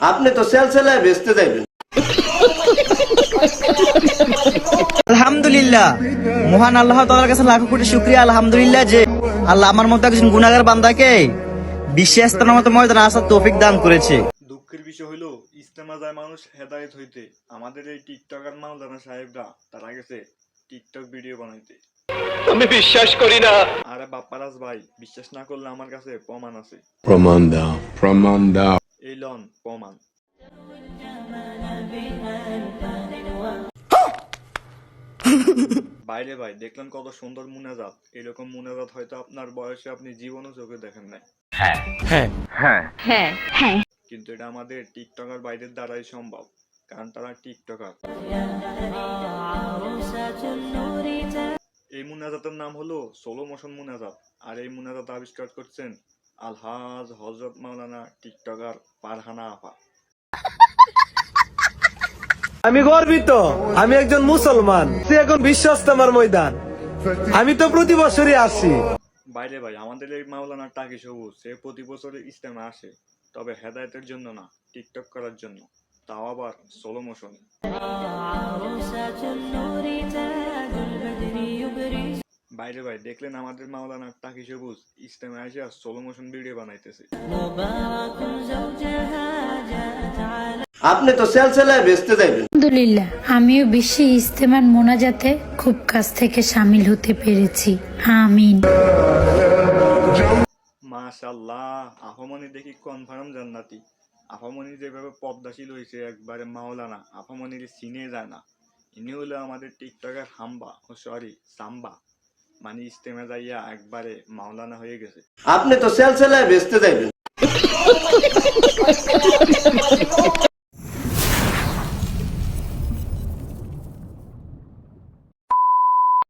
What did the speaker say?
আপনি তো সেল সেলায় বেচতে যাইবেন। আলহামদুলিল্লাহ। মহান আল্লাহ তাআলার কাছে লাখো কোটি শুকরিয়া আলহামদুলিল্লাহ যে আল্লাহ আমার মতো একজন গুনাহগার বান্দাকে বিশ্বে স্থানের মতো ময়দানে আসার তৌফিক দান করেছে। দুঃখের বিষয় হলো ইস্তেমা যায় মানুষ হেদায়েত হইতে। আমাদের এই টিকটকার মাওলানা সাহেবরা তারা গেছে টিকটক ভিডিও বানাইতে। আমি বিশ্বাস করি না। আরে বাপ্পারাজ ভাই বিশ্বাস না করলে আমার কাছে প্রমাণ আছে। প্রমাণ দাও প্রমাণ দাও। এই লন প্রমাণ বাইরে ভাই দেখলেন কত সুন্দর মুনাজাত। এরকম মুনাজাত হয়তো আপনার বয়সে আপনি জীবনও চোখে দেখেন নাই। হ্যাঁ। কিন্তু এটা আমাদের টিকটকার বাইরের দ্বারাই সম্ভব কারণ তারা টিকটকার। এই মুনাজাতের নাম হলো সোলো মোশন মুনাজাত। আর এই মুনাজাত আবিষ্কার করছেন আলহাজ হজরত মাওলানা টিকটকার পারহানা আফা আমি গর্বিত আমি একজন মুসলমান সে এখন বিশ্বস্ত আমার ময়দান। আমি তো প্রতি বছরই আসি। বাইরে ভাই আমাদের এই মাওলানা টাকি সবুজ সে প্রতি বছর ইস্তেমা আসে তবে হেদায়তের জন্য না টিকটক করার জন্য। তাও আবার সোলো মোশনে বাইরে ভাই দেখলেন আমাদের মাওলানা টাকি সবুজ ইস্তেমা এসে সোলো মোশন ভিডিও বানাইতেছে। আপনি তো সেল সেলায় বেচতে যাইবেন। আলহামদুলিল্লাহ আমিও বিশ্বে ইস্তেমার মোনাজাতে খুব কাছ থেকে সামিল হতে পেরেছি। আমিন। মাশাল্লাহ আফামনি দেখি কনফার্ম জান্নাতি। আফামনি যেভাবে পদ্মাশীল হয়েছে একবারে মাওলানা আফামনির সিনে যায় না। ইনি হলো আমাদের টিকটকের হাম্বা ও সরি সাম্বা। মানে ইস্তেমা যাইয়া একবারে মাওলানা হয়ে গেছে। আপনি তো সেলসেলায় বেচতে যাইবেন।